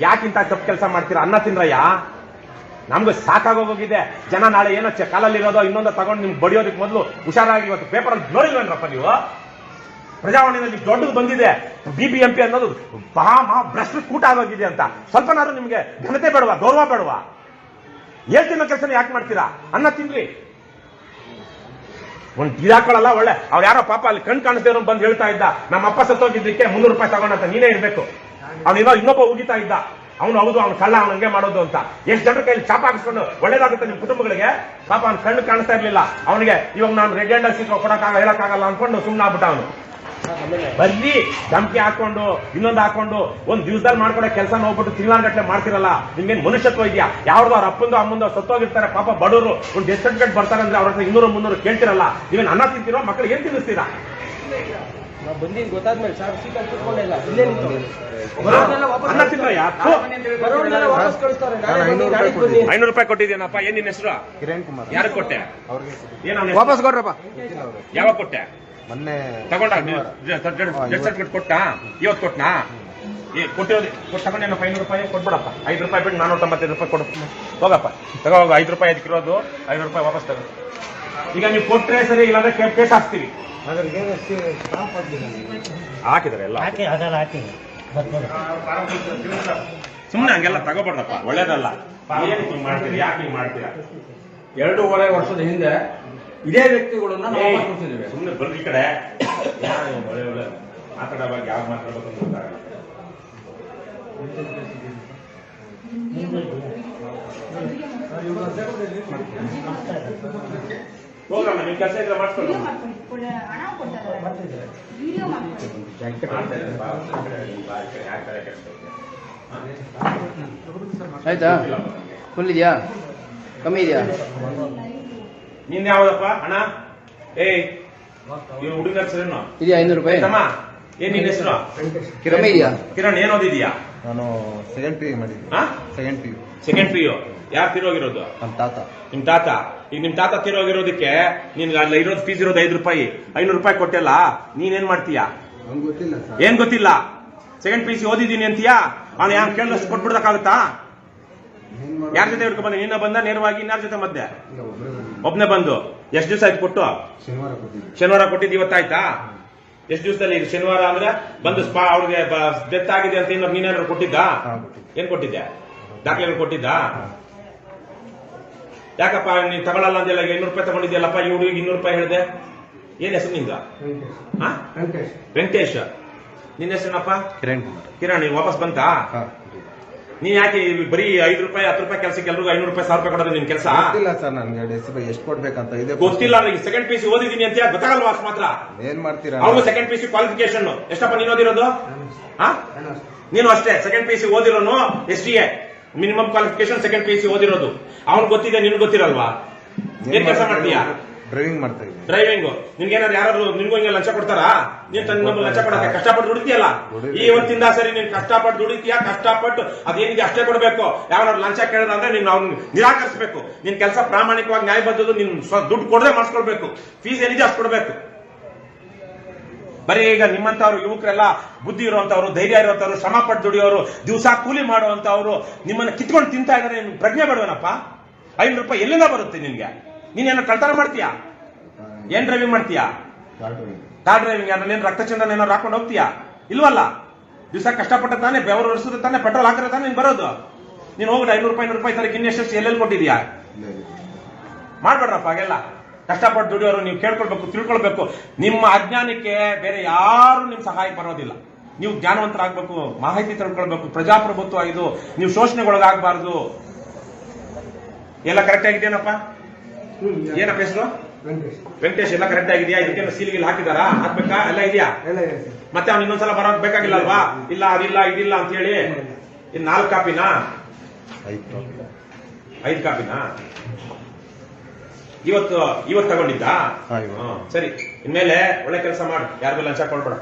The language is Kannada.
ಯಾಕಿಂತ ತಪ್ಪು ಕೆಲಸ ಮಾಡ್ತೀರಾ? ಅನ್ನ ತಿನ್ರಯ್ಯ ನಮ್ಗೆ ಸಾಕಾಗೋಗಿದೆ ಜನ ನಾಳೆ ಏನೋ ಕಾಲಲ್ಲಿರೋದೋ ಇನ್ನೊಂದು ತಗೊಂಡು ನಿಮ್ಗೆ ಬಡಿಯೋದಕ್ಕೆ ಮೊದಲು ಹುಷಾರಾಗಿ ಇವತ್ತು ಪೇಪರಲ್ಲಿ ನೋಡಿಲ್ವೇನ್ರಪ್ಪ ನೀವು? ಪ್ರಜಾವಾಣಿನಲ್ಲಿ ದೊಡ್ಡದು ಬಂದಿದೆ. ಬಿಬಿಎಂಪಿ ಅನ್ನೋದು ಮಹಾ ಮಹಾ ಭ್ರಷ್ಟ ಕೂಟ ಆಗೋಗಿದೆ ಅಂತ. ಸ್ವಲ್ಪನಾದ್ರೂ ನಿಮಗೆ ಘನತೆ ಬೇಡವಾ? ಗೌರವ ಬೇಡವಾ? ಹೇಳ್ತಿನ ಕೆಲಸನ ಯಾಕೆ ಮಾಡ್ತೀರಾ? ಅನ್ನ ತಿನ್ರಿ. ಒಂದು ಟೀ ಹಾಕೊಳ್ಳಲ್ಲ, ಒಳ್ಳೆ. ಅವ್ರು ಯಾರೋ ಪಾಪ ಅಲ್ಲಿ ಕಣ್ ಕಾಣಿಸ್ದೇ ಬಂದು ಹೇಳ್ತಾ ಇದ್ದ. ನಮ್ಮ ಅಪ್ಪ ಸತ್ತೋಗಿದ್ದಕ್ಕೆ ಮುನ್ನೂರು ರೂಪಾಯಿ ತಗೊಂಡಂತ ನೀನೇ ಇರ್ಬೇಕು. ಅವ್ನಿರೋ ಇನ್ನೊಬ್ಬ ಉಗಿತಾ ಇದ್ದ. ಅವನು ಹೌದು, ಅವನು ಕಳ್ಳ, ಅವ್ನು ಹಂಗೆ ಮಾಡೋದು ಅಂತ. ಎಷ್ಟು ಜನರ ಕೈಲಿ ಚಾಪ ಹಾಕಿಸ್ಕೊಂಡು ಒಳ್ಳೇದಾಗುತ್ತೆ ನಿಮ್ಮ ಕುಟುಂಬಗಳಿಗೆ? ಪಾಪ ಅವ್ನ ಕಣ್ಣು ಕಾಣಿಸ್ತಾ ಇರ್ಲಿಲ್ಲ. ಅವನಿಗೆ ಇವಾಗ ನಾನು ರೆಗ್ಯುಲರ್ ಸೀಟ್ ಕೊಡಕ್ಕಾಗ ಹೇಳಕ್ಕಾಗಲ್ಲ ಅನ್ಕೊಂಡು ಸುಮ್ಮನೆ ಆಗ್ಬಿಟ್ಟ ಅವನು. ಬರ್ಲಿ ಧಮಕಿ ಹಾಕೊಂಡು, ಇನ್ನೊಂದು ಹಾಕೊಂಡು, ಒಂದ್ ದಿವಸದಲ್ಲಿ ಮಾಡ್ಕೊಡೋ ಕೆಲಸ ಹೋಗ್ಬಿಟ್ಟು ತಿಂಗಳಾನ್ಗಟ್ಲೆ ಮಾಡ್ತಿರಲ್ಲ. ನಿಮ್ಗೇನ್ ಮನುಷ್ಯತ್ವ ಇದೆಯಾ? ಯಾವ್ದು ಅವ್ರ ಅಪ್ಪಂದು ಅಮ್ಮಂದು ಸತ್ತೋಗಿರ್ತಾರೆ, ಪಾಪ ಬಡವರು. ಒಂದು ಡೆತ್ ಗಂಟೆ ಬರ್ತಾರೆ ಅಂದ್ರೆ ಅವ್ರ ಹತ್ರ ಇನ್ನೂರು ಮುನ್ನೂರು ಕೇಳ್ತಿರಲ್ಲ. ನೀವೇನು ಅನ್ನ ತಿಂತೀರೋ ಮಕ್ಕಳು ಏನ್ ತಿನ್ನಿಸ್ತೀರಾ? ನಾವು ಬಂದಿದ್ದು ಗೊತ್ತಾದ್ಮೇಲೆ ಸರ್ ಸೀಟಲ್ಲಿ ಕೂತ್ಕೊಂಡಿಲ್ಲ ಇಲ್ಲೇ ನಿಂತು. ಬರೋರ್ನೆಲ್ಲ ವಾಪಸ್ ಕಳಿಸ್ತಾರೆ. ನಾನು ಐನೂರು ರೂಪಾಯಿ ಕೊಟ್ಟಿದ್ದೇನಪ್ಪ. ಏನ್ ನಿನ್ನ ಹೆಸರು? ಕಿರಣ್ ಕುಮಾರ್. ಯಾರು ಕೊಟ್ಟೆ? ಅವ್ರಿಗೆ ವಾಪಸ್ ಕೊಡ್ರಪ್ಪ. ಯಾವಾಗ ಕೊಟ್ಟೆ? ಮೊನ್ನೆ ತಗೊಂಡ ಸರ್ಟಿಫಿಕೇಟ್ ಕೊಟ್ಟಾ? ಇವತ್ತು ಕೊಟ್ನಾ ಏ ಕೊಟ್ಟಿರೋದು ಕೊಟ್ಟು ತಗೊಂಡೇನಪ್ಪ ಐನೂರು ರೂಪಾಯಿ ಕೊಟ್ಬಿಡಪ್ಪ. ಐದು ರೂಪಾಯಿ ಬಿಟ್ಟು ನಾನೂರ ತೊಂಬತ್ತೈದು ರೂಪಾಯಿ ಕೊಡು. ಹೋಗಪ್ಪ. ತಗೋ ಹೋಗು. ಐದು ರೂಪಾಯಿ ಅದಕ್ಕಿರೋದು ಐನೂರು ರೂಪಾಯಿ ವಾಪಸ್ ತಗೋ. ಈಗ ನೀವು ಕೊಟ್ರೆ ಸರಿ ಇಲ್ಲಾಂದ್ರೆ ಕೇಸ್ ಹಾಕ್ತೀವಿ ಹಾಕಿದ್ದಾರೆ ಎಲ್ಲ. ಹಾಕಿ ಅದೆಲ್ಲ ಹಾಕಿ. ಸುಮ್ಮನೆ ಹಂಗೆಲ್ಲ ತಗೋಬಾರ್ದಪ್ಪ ಒಳ್ಳೇದಲ್ಲ. ಏನ್ ಮಾಡ್ತೀರಿ ಯಾಕೆ ಹಿಂಗ್ ಮಾಡ್ತೀರಾ? ಎರಡೂವರೆ ವರ್ಷದ ಹಿಂದೆ ಇದೇ ವ್ಯಕ್ತಿಗಳನ್ನ ನಾವು ಸುಮ್ಮನೆ ಬರ್ರಿ ಈ ಕಡೆ. ಯಾರು ನೀವು ಒಳ್ಳೆ ಒಳ್ಳೆ ಮಾತಾಡೋ ಬಗ್ಗೆ ಯಾರು ಮಾತಾಡ್ಬೇಕು ಅಂತ ಗೊತ್ತಾಗಲ್ಲ. ಹೋಗಮ್ಮ ನಿಮ್ ಕೆಲಸ ಇದ್ರೆ ಮಾಡ್ಕೊಂಡು ವಿಡಿಯೋ ಮಾಡ್ಕೊಳ್ಳಿ. ಕೊಡ- ಹಣ ವಿಡಿಯೋ ಮಾಡ್ಕೊಳ್ಳಿ. ಮಾಡ್ತಾರೆ. ಬಾ, ಈ ಕಡೆ, ಈ ಬಾ, ಈ ಕಡೆ, ಯಾರ್ ಕಡೆ ಕೆಲ್ಸ ಇದೆ? ಆಯ್ತಾ. ಫುಲ್ ಇದೆಯಾ? ಕಮ್ಮಿ ಇದೆಯಾ? ನಿಂದ್ ಯಾವ್ದಪ್ಪ ಅಣ್ಣ ಏಯ್ ಇವ್ ಹುಡುಗ ಹೆಸರೇನು? ಇದೆಯಾ ಐನೂರು ರೂಪಾಯಿ? ಏನ್ ನಿನ್ ಹೆಸರು? ಕಮ್ಮಿ ಇದೆಯಾ ಕಿರಣ್ ಏನ್ ಓದಿದ್ಯಾ? ನಾನು ಸೆಕೆಂಡ್ ಪಿ ಯು ಹಾ? Second P U second P U? ಯಾರು ತಿರೋಗಿರೋದು ನಮ್ಮ ತಾತ. ನಿಮ್ ತಾತ? ಈಗ ನಿಮ್ ತಾತ ತಿರೋಗಿರೋದಕ್ಕೆ ನಿನ್ಗೆ ಅಲ್ಲಿ ಇರೋದು ಫೀಸ್ ಇರೋದು ಐದು ರೂಪಾಯಿ. ಐನೂರು ರೂಪಾಯಿ ಕೊಟ್ಟೆಲ್ಲ ನೀನೇನ್ ಮಾಡ್ತೀಯಾ? ನಂಗೆ ಗೊತ್ತಿಲ್ಲ ಸರ್. ಏನ್ ಗೊತ್ತಿಲ್ಲ? ಸೆಕೆಂಡ್ ಪಿ ಸಿ ಓದಿದ್ದೀನಿ ಅಂತೀಯಾ? ಅವ್ನು ಯಾಕೆ ಕೇಳಿದಷ್ಟು ಕೊಟ್ಬಿಡ್ದಕ್ಕಾಗತ್ತಾ ಏನ್ ಮಾಡೋದು? ಯಾರ ಜೊತೆ ಹಿಡ್ಕೊಂಡ್ ಬಂದ? ನಿನ್ನ ಬಂದ ನೇರವಾಗಿ ಇನ್ಯಾರ ಜೊತೆ ಮಧ್ಯೆ ಇಲ್ಲ, ಒಬ್ರೇ ಬಂದಿದ್ದು. ಒಬ್ನೇ ಬಂದು. ಎಷ್ಟು ದಿವಸ ಆಯ್ತು ಕೊಟ್ಟು? ಶನಿವಾರ ಕೊಟ್ಟಿದ್ದೆ. ಶನಿವಾರ ಕೊಟ್ಟಿದ್ದು ಇವತ್ತಾಯ್ತಾ? ಎಷ್ಟು ದಿವಸದಲ್ಲಿ ಈಗ ಶನಿವಾರ ಅಂದ್ರೆ ಬಂದು ಸ್ಪಾ ಅವ್ರಿಗೆ ಡೆತ್ ಆಗಿದೆ ಅಂತ ಏನಾದ್ರು ನೀನೇನಾದ್ರು ಕೊಟ್ಟಿದ್ದ. ಏನ್ ಕೊಟ್ಟಿದ್ದೆ? ದಾಖಲೆಗಳು ಕೊಟ್ಟಿದ್ದ? ಯಾಕಪ್ಪ ನೀನ್ ತಗೊಳಲ್ಲ ಅಂದೆಲ್ಲ ಇನ್ನೂರು ರೂಪಾಯಿ ತಗೊಂಡಿದ್ಯಲ್ಲಪ್ಪ ಈ ಹುಡುಗಿಗೆ ಇನ್ನೂರು ರೂಪಾಯಿ ಹೇಳಿದೆ? ಏನ್ ಹೆಸರು ನಿಂದ? ಹಾ? ವೆಂಕಟೇಶ್. ನಿನ್ನ ಹೆಸರೇನಪ್ಪ? ಕಿರಣ್ ಕಿರಣ್ ನೀವು ವಾಪಸ್ ಬಂತಾ? ನೀನ್ ಯಾಕೆ ಬರೀ ಐದು ರೂಪಾಯಿ ಹತ್ತು ರೂಪಾಯಿ ಕೆಲಸಕ್ಕೆ ಎಲ್ರಿಗೂ ಐನೂರು ರೂಪಾಯಿ ಸಾವಿರ ರೂಪಾಯಿ ಕೊಡೋದು ನಿಮ್ ಕೆಲಸ? ಗೊತ್ತಿಲ್ಲ ಸರ್ ನನ್ಗೆ ಎಷ್ಟು ಎಷ್ಟು ಕೊಡ್ಬೇಕಂತ. ಇದೆ ಗೊತ್ತಿಲ್ಲ ನನಗೆ ಸೆಕೆಂಡ್ ಪಿ ಸಿ ಓದಿದೀನಿ ಅಂತ ಯಾಕೆ ಗೊತ್ತಾಗಲ್ವಾ ಅಷ್ಟು ಮಾತ್ರ? ಏನ್ ಮಾಡ್ತೀರಾ? ಅವ್ನು ಸೆಕೆಂಡ್ ಪಿ ಸಿ ಕ್ವಾಲಿಫಿಕೇಶನ್ ಎಷ್ಟಪ್ಪ ನೀನು ಓದಿರೋದು? ಹಾ? ನೀನು ಅಷ್ಟೇ second P C ಓದಿರೋನು S T A. Minimum qualification second P C ಓದಿರೋದು. ಅವ್ನು ಗೊತ್ತಿದೆ ನಿನ್ಗೆ ಗೊತ್ತಿರಲ್ವಾ? ಏನ್ ಕೆಲಸ ಮಾಡ್ತೀಯಾ? ಡ್ರೈವಿಂಗ್ ಮಾಡ್ತಾ ಇದ್ದೀನಿ. ಡ್ರೈವಿಂಗ್ ನಿನ್ಗೇನಾದ್ರು ಯಾರಾದ್ರು ನಿಮ್ಗೂ ಹಿಂಗೆ ಲಂಚ ಕೊಡ್ತಾರಾ? ನೀನ್ ತನ್ನ ಲಂಚ ಕೊಡಕ್ಕೆ ಕಷ್ಟಪಟ್ಟು ದುಡಿತೀಯಲ್ಲ. ಈ ಒಂದಿಂದ ಸರಿ ನೀನ್ ಕಷ್ಟಪಟ್ಟು ದುಡಿತೀಯ ಕಷ್ಟಪಟ್ಟು ಅದೇನಿದೆ ಅಷ್ಟೇ ಕೊಡಬೇಕು. ಯಾವನಾದ್ರು ಲಂಚ ಕೇಳಿದ್ರೆ ಅಂದ್ರೆ ನೀನು ಅವ್ನು ನಿರಾಕರಿಸಬೇಕು. ನಿನ್ ಕೆಲಸ ಪ್ರಾಮಾಣಿಕವಾಗಿ ನ್ಯಾಯ ಬದ್ದದು ನಿನ್ ದುಡ್ಡು ಕೊಡದೆ ಮಾಡಿಸ್ಕೊಳ್ಬೇಕು. ಫೀಸ್ ಏನಿದೆ ಅಷ್ಟು ಕೊಡಬೇಕು. ಬರೀ ಈಗ ನಿಮ್ಮಂತವ್ರು ಯುವಕರೆಲ್ಲ ಬುದ್ಧಿ ಇರುವಂತವ್ರು ಧೈರ್ಯ ಇರುವಂತವ್ರು ಶ್ರಮ ಪಟ್ಟು ದುಡಿಯೋರು ದಿವಸ ಕೂಲಿ ಮಾಡುವಂತವ್ರು ನಿಮ್ಮನ್ನ ಕಿತ್ಕೊಂಡು ತಿಂತಾ ಇದ್ದಾರೆ. ನಿಮ್ಗೆ ಪ್ರಜ್ಞೆ ಬೇಡವೇನಪ್ಪ. ಐನೂರು ರೂಪಾಯಿ ಎಲ್ಲಿಂದ ಬರುತ್ತೆ ನಿನ್ಗೆ? ನೀನೇನೋ ಕಳ್ತನ ಮಾಡ್ತೀಯಾ? ಏನ್ ಡ್ರೈವಿಂಗ್ ಮಾಡ್ತೀಯಾ? ಕಾರ್ ಡ್ರೈವಿಂಗ್ ಕಾರ್ ಡ್ರೈವಿಂಗ್ ರಕ್ತ ಚಂದನ ಏನಾರು ಹಾಕೊಂಡು ಹೋಗ್ತೀಯಾ? ಇಲ್ವಲ್ಲ? ದಿವಸ ಕಷ್ಟಪಟ್ಟ ತಾನೆ ಬೆವರು ಒರೆಸಿದ್ರೆ ತಾನೆ ಪೆಟ್ರೋಲ್ ಹಾಕಿದ್ರೆ ತಾನೆ ನೀನ್ ಬರೋದು. ನೀನು ಹೋಗ್ಬಿಟ್ಟು ಐನೂರು ರೂಪಾಯಿ ಐನೂರು ರೂಪಾಯಿ ತರ ಇನ್ನೆಷ್ಟು ಎಲ್ಲೆಲ್ಲಿ ಕೊಟ್ಟಿದ್ಯಾ? ಮಾಡ್ಬೇಡ್ರಪ್ಪ ಹಾಗೆಲ್ಲ. ಕಷ್ಟಪಟ್ಟು ದುಡಿಯೋರು ನೀವು ಕೇಳ್ಕೊಳ್ಬೇಕು ತಿಳ್ಕೊಳ್ಬೇಕು. ನಿಮ್ಮ ಅಜ್ಞಾನಕ್ಕೆ ಬೇರೆ ಯಾರು ನಿಮ್ ಸಹಾಯ ಬರೋದಿಲ್ಲ. ನೀವು ಜ್ಞಾನವಂತರಾಗಬೇಕು ಮಾಹಿತಿ ತಿಳ್ಕೊಳ್ಬೇಕು ಪ್ರಜಾಪ್ರಭುತ್ವ ಇದು. ನೀವು ಶೋಷಣೆಗೊಳಗಾಗಬಾರ್ದು. ಎಲ್ಲ ಕರೆಕ್ಟ್ ಆಗಿದೆಯೇನಪ್ಪ? ಏನಪ್ಪ ಹೆಸರು? ವೆಂಕಟೇಶ್. ಎಲ್ಲ ಕರೆಕ್ಟ್ ಆಗಿದೆಯಾ? ಇದಕ್ಕೆ ಸೀಲ್ಗಿಲ್ ಹಾಕಿದಾರಾ? ಹಾಕ್ಬೇಕಾ? ಎಲ್ಲ ಇದೆಯಾ? ಮತ್ತೆ ಅವ್ನು ಇನ್ನೊಂದ್ಸಲ ಬರೋಕ್ ಬೇಕಾಗಿಲ್ಲ ಅಲ್ವಾ ಇಲ್ಲ ಅದಿಲ್ಲ ಇದಿಲ್ಲ ಅಂತ ಹೇಳಿ. ಇನ್ ನಾಲ್ಕು ಕಾಪಿನಾ? ಐದು ಕಾಪಿನಾ? ಇವತ್ತು ಇವತ್ತು ತಗೊಂಡಿದ್ದಾ? ಸರಿ. ಇನ್ಮೇಲೆ ಒಳ್ಳೆ ಕೆಲಸ ಮಾಡು. ಯಾರಿಗೂ ಲಂಚ ಕೊಡ್ಬೇಡ.